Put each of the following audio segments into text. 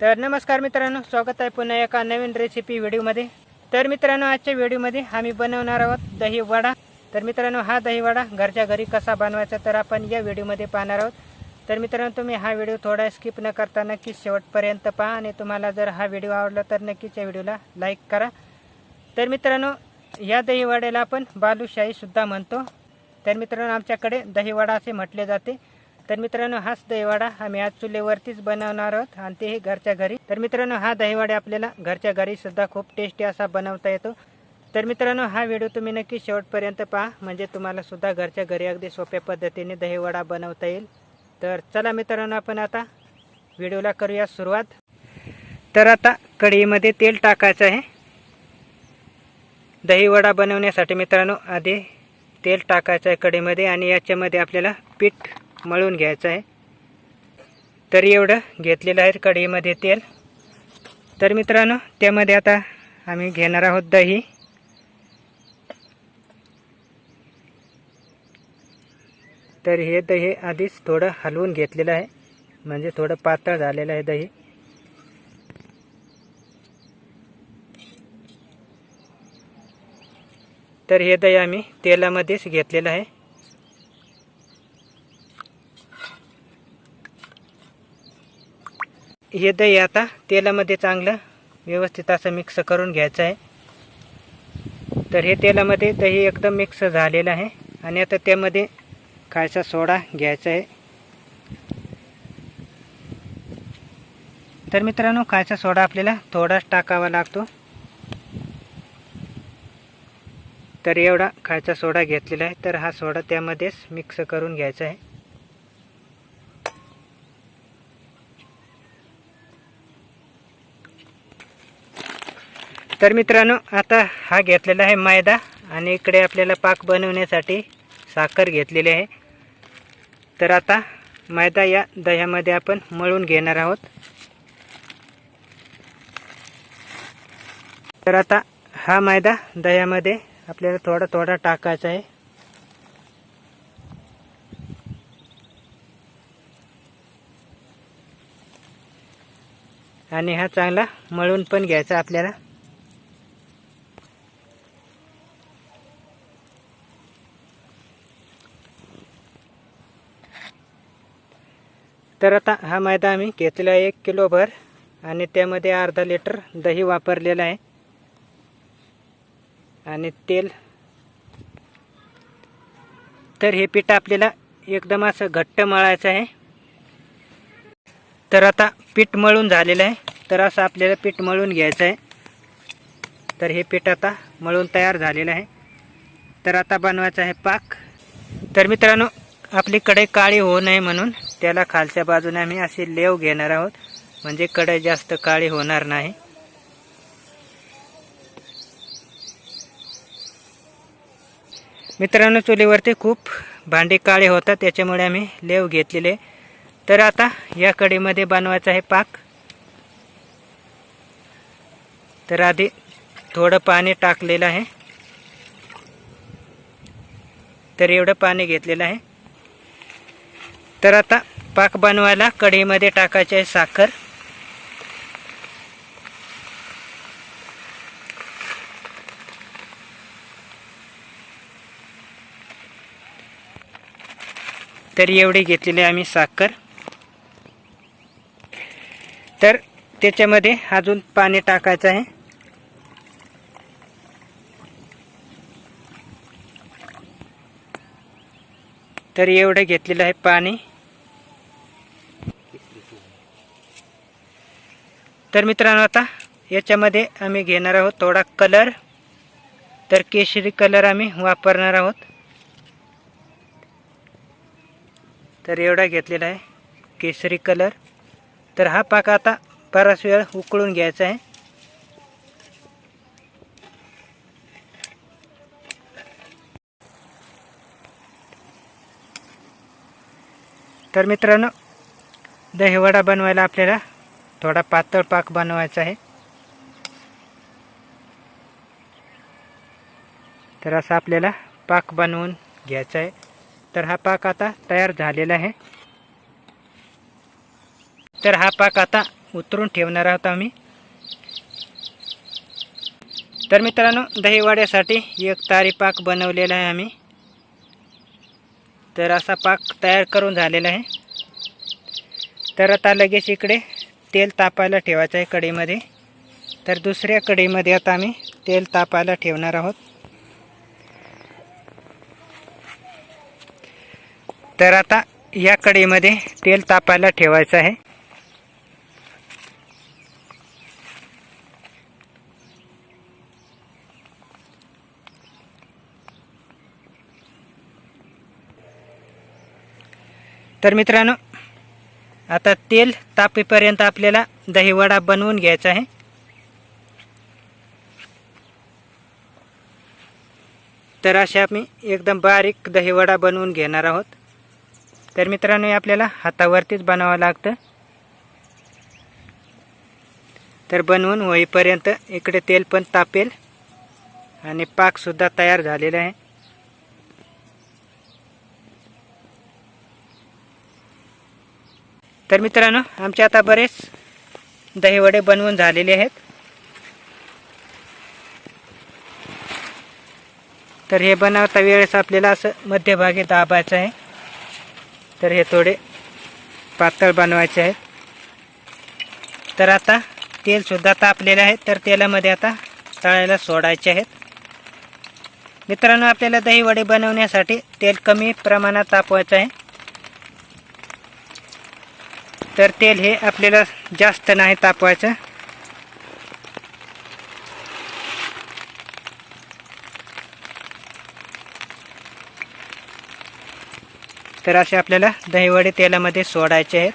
तर नमस्कार मित्रांनो स्वागत आहे पुन्हा एका नवीन रेसिपी व्हिडिओमध्ये. तर मित्रांनो आजच्या व्हिडिओमध्ये आम्ही बनवणार आहोत दही वडा. तर मित्रांनो हा दही वडा घरच्या घरी कसा बनवायचा तर आपण या व्हिडिओमध्ये पाहणार आहोत. तर मित्रांनो तुम्ही हा व्हिडिओ थोडा स्किप न करता नक्कीच शेवटपर्यंत पहा आणि तुम्हाला जर हा व्हिडिओ आवडला तर नक्कीच या व्हिडिओला लाईक करा. तर मित्रांनो या दही वड्याला आपण बालुशाहीसुद्धा म्हणतो. तर मित्रांनो आमच्याकडे दहीवडा असे म्हटले जाते. तर मित्रांनो हाच दहीवडा आम्ही आज चुलीवरतीच बनवणार आहोत आणि तेही घरच्या घरी. तर मित्रांनो हा दहीवडा आपल्याला घरच्या घरी सुद्धा खूप टेस्टी असा बनवता येतो. तर मित्रांनो हा व्हिडिओ तुम्ही नक्की शेवटपर्यंत पहा. म्हणजे तुम्हाला सुद्धा घरच्या घरी अगदी सोप्या पद्धतीने दहीवडा बनवता येईल. तर चला मित्रांनो आपण आता व्हिडिओला करूया सुरुवात. तर आता कढईमध्ये तेल टाकायचं आहे. दहीवडा बनवण्यासाठी मित्रांनो आधी तेल टाकायचं आहे कढईमध्ये आणि याच्यामध्ये आपल्याला पीठ मळून घ्यायचं आहे. तर एवढं घेतलेलं आहे कढईमध्ये तेल. तर मित्रांनो त्यामध्ये आता आम्ही घेणार आहोत दही. तर हे दही आधीच थोडं हलवून घेतलेलं आहे. म्हणजे थोडं पातळ झालेलं आहे दही. तर हे दही आम्ही तेलामध्येच घेतलेलं आहे. हे दही आता तेलामध्ये चांगलं व्यवस्थित असं मिक्स करून घ्यायचं आहे. तर हे तेलामध्ये दही एकदम मिक्स झालेलं आहे आणि आता त्यामध्ये खायचा सोडा घ्यायचा आहे. तर मित्रांनो खायचा सोडा आपल्याला थोडाच टाकावा लागतो. तर एवढा खायचा सोडा घेतलेला आहे. तर हा सोडा त्यामध्येच मिक्स करून घ्यायचा आहे. तर मित्रांनो आता हा घेतलेला आहे मैदा आणि इकडे आपल्याला पाक बनवण्यासाठी साखर घेतलेली आहे. तर आता मैदा या दह्यामध्ये आपण मळून घेणार आहोत. तर आता हा मैदा दह्यामध्ये आपल्याला थोडा थोडा टाकायचा आहे. आणि हा चांगला मळून पण घ्यायचा आपल्याला. तर आता हा मैदा आम्ही घेतलेला आहे एक किलोभर आणि त्यामध्ये अर्धा लिटर दही वापरलेलं आहे. आणि तेल. तर हे पीठ आपल्याला एकदम असं घट्ट मळायचं आहे. तर आता पीठ मळून झालेलं आहे. तर असं आपल्याला पीठ मळून घ्यायचं आहे. तर हे पीठ आता मळून तयार झालेलं आहे. तर आता बनवायचं आहे पाक. तर मित्रांनो आपली कढई काळी होऊ नये म्हणून त्याला खालच्या बाजूने आम्ही असे लेव घेणार आहोत. म्हणजे कढई जास्त काळी होणार नाही. मित्रांनो चुलीवरती खूप भांडी काळे होतात त्याच्यामुळे आम्ही लेव घेतलेले. तर आता या कडीमध्ये बनवायचा आहे पाक. तर आधी थोडं पाणी टाकलेलं आहे. तर एवढं पाणी घेतलेलं आहे. तर आता पाक बनवायला कढईमध्ये टाकायचे आहे साखर. तर एवढी घेतलेली आहे आम्ही साखर. तर त्याच्यामध्ये अजून पाणी टाकायचं आहे. तर एवढं घेतलेलं आहे पाणी. तर मित्रांनो आता याच्यामध्ये आम्ही घेणार आहोत थोडा कलर. तर केशरी कलर आम्ही वापरणार आहोत. तर एवढा घेतलेला आहे केसरी कलर. तर हा पाक आता बराच वेळ उकळून घ्यायचा आहे. तर मित्रांनो दहीवडा बनवायला आपल्याला थोडा पातळ पाक बनवायचा आहे. तर असा आपल्याला पाक बनवून घ्यायचा आहे. तर हा पाक आता तयार झालेला आहे. तर हा पाक आता उतरून ठेवणार आहोत आम्ही. तर मित्रांनो दहीवड्यासाठी एक तारी पाक बनवलेला आहे आम्ही. तर असा पाक तयार करून झालेला आहे. तर आता लगेच इकडे तेल तापायला ठेवायचं आहे कडीमध्ये तर दुसऱ्या कडीमध्ये आता आम्ही तेल तापायला ठेवणार आहोत. तर आता या कडीमध्ये तेल तापायला ठेवायचं आहे. तर मित्रांनो आता तेल तापेपर्यंत आपल्याला दहीवडा बनवून घ्यायचा आहे. तर अशा आम्ही एकदम बारीक दहीवडा बनवून घेणार आहोत. तर मित्रांनो आपल्याला हातावरतीच बनवावं लागतं. तर बनवून होईपर्यंत इकडे तेल पण तापेल आणि पाकसुद्धा तयार झालेला आहे. तर मित्रांनो आमचे आता बरेच दहीवडे बनवून झालेले आहेत. तर हे बनवता वेळेस आपल्याला असं मध्यभागी दाबायचं आहे. तर हे थोडे पातळ बनवायचे आहेत. तर आता तेलसुद्धा तापलेलं आहे तर तेलामध्ये आता तळायला सोडायचे आहेत. मित्रांनो आपल्याला दहीवडे बनवण्यासाठी तेल कमी प्रमाणात तापवायचं आहे. तर तेल हे आपल्याला जास्त नाही तापवायचं. तर असे आपल्याला दहीवडे तेलामध्ये सोडायचे आहेत.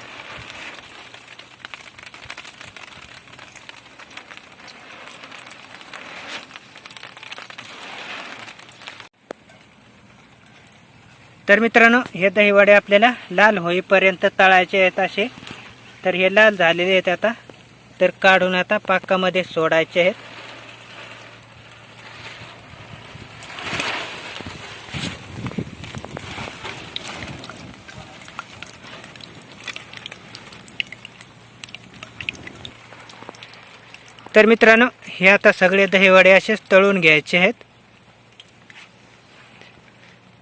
तर मित्रांनो हे दहीवडे आपल्याला लाल होईपर्यंत तळायचे आहेत असे. तर हे लाल झालेले आहेत आता. तर काढून आता पाकामध्ये सोडायचे आहेत. तर मित्रांनो हे आता सगळे दहीवडे असेच तळून घ्यायचे आहेत.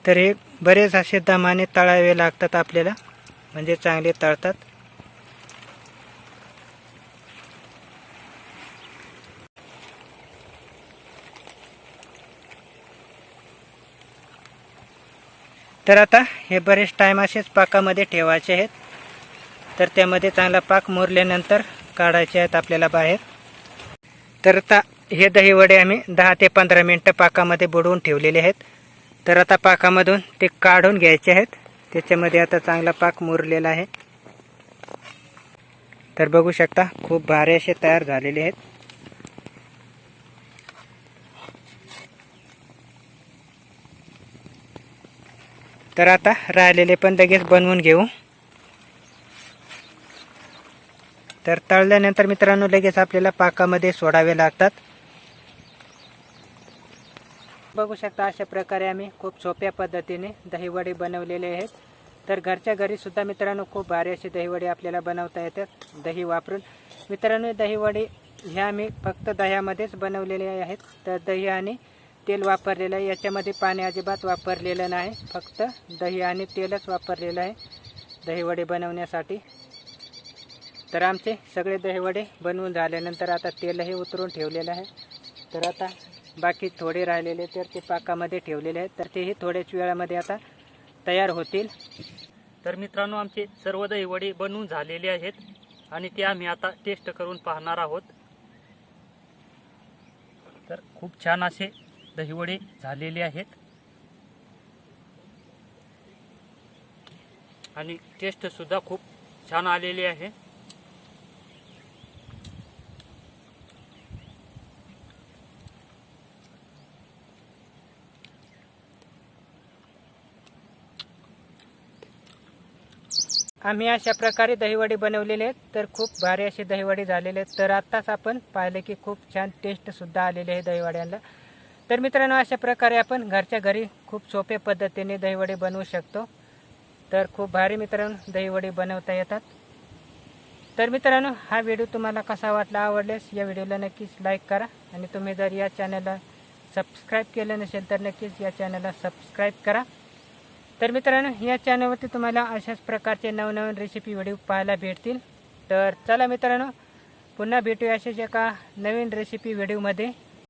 तर हे बरेच असे दमाने तळावे लागतात आपल्याला. म्हणजे चांगले तळतात. तर आता हे बरेच टाईम असेच पाकामध्ये ठेवायचे आहेत. तर त्यामध्ये चांगला पाक मुरल्यानंतर काढायचे आहेत आपल्याला बाहेर. तर आता हे दहीवडे आम्ही दहा ते पंधरा मिनटं पाकामध्ये बुडवून ठेवलेले आहेत. तर आता पाकामधून ते काढून घ्यायचे आहेत. त्याच्यामध्ये आता चांगला पाक मुरलेला आहे. तर बघू शकता खूप भारी असे तयार झालेले आहेत. तर आता राहिलेले पण लगेच बनवून घेऊ. तर तळल्यानंतर मित्रांनो लगेच आपल्याला पाकामध्ये सोडावे लागतात. बघू शकता अशा प्रकारे आम्ही खूप सोप्या पद्धतीने दहीवडे बनवलेले आहेत. तर घरच्या घरी सुद्धा मित्रांनो खूप भारी असे दहीवडे आपल्याला बनवता येतात दही वापरून. मित्रांनो दहीवडे ह्या आम्ही फक्त दह्यामध्येच बनवलेले आहेत. तर दही आणि तेल वापरलेलं आहे. याच्यामध्ये पाणी अजिबात वापरलेलं नाही. फक्त दही आणि तेलच वापरलेलं आहे दहीवडे बनवण्यासाठी. तर आमचे सगळे दहीवडे बनवून झाल्यानंतर आता तेलही उतरून ठेवलेलं आहे. तर आता बाकी थोडे राहिलेले तर ते पाकामध्ये ठेवलेले आहेत. तर तेही थोड्याच वेळामध्ये आता तयार होतील. तर मित्रांनो आमचे सर्व दहीवडे बनवून झालेले आहेत आणि ते आम्ही आता टेस्ट करून पाहणार आहोत. तर खूप छान असे दहीवडे झालेले आहेत. आणि टेस्ट सुद्धा खूप छान आलेली आहे. आम्ही अशा प्रकारे दहीवडे बनवलेले आहेत. तर खूप भारी असे दहीवडे झालेले आहेत. तर आत्ताच आपण पाहिलं की खूप छान टेस्टसुद्धा आलेले आहे दहीवड्यांना. तर मित्रांनो अशा प्रकारे आपण घरच्या घरी खूप सोप्या पद्धतीने दहीवडे बनवू शकतो. तर खूप भारी मित्रांनो दहीवडे बनवता येतात. तर मित्रांनो हा व्हिडिओ तुम्हाला कसा वाटला आवडल्यास या व्हिडिओला नक्कीच लाईक करा. आणि तुम्ही जर या चॅनलला सबस्क्राईब केलं नसेल तर नक्कीच या चॅनलला सबस्क्राईब करा. तर मित्रांनो या चॅनलवरती तुम्हाला अशाच प्रकारचे नवनवीन रेसिपी व्हिडिओ पाहायला भेटतील. तर चला मित्रांनो पुन्हा भेटूया अशाच एका नवीन रेसिपी व्हिडिओमध्ये.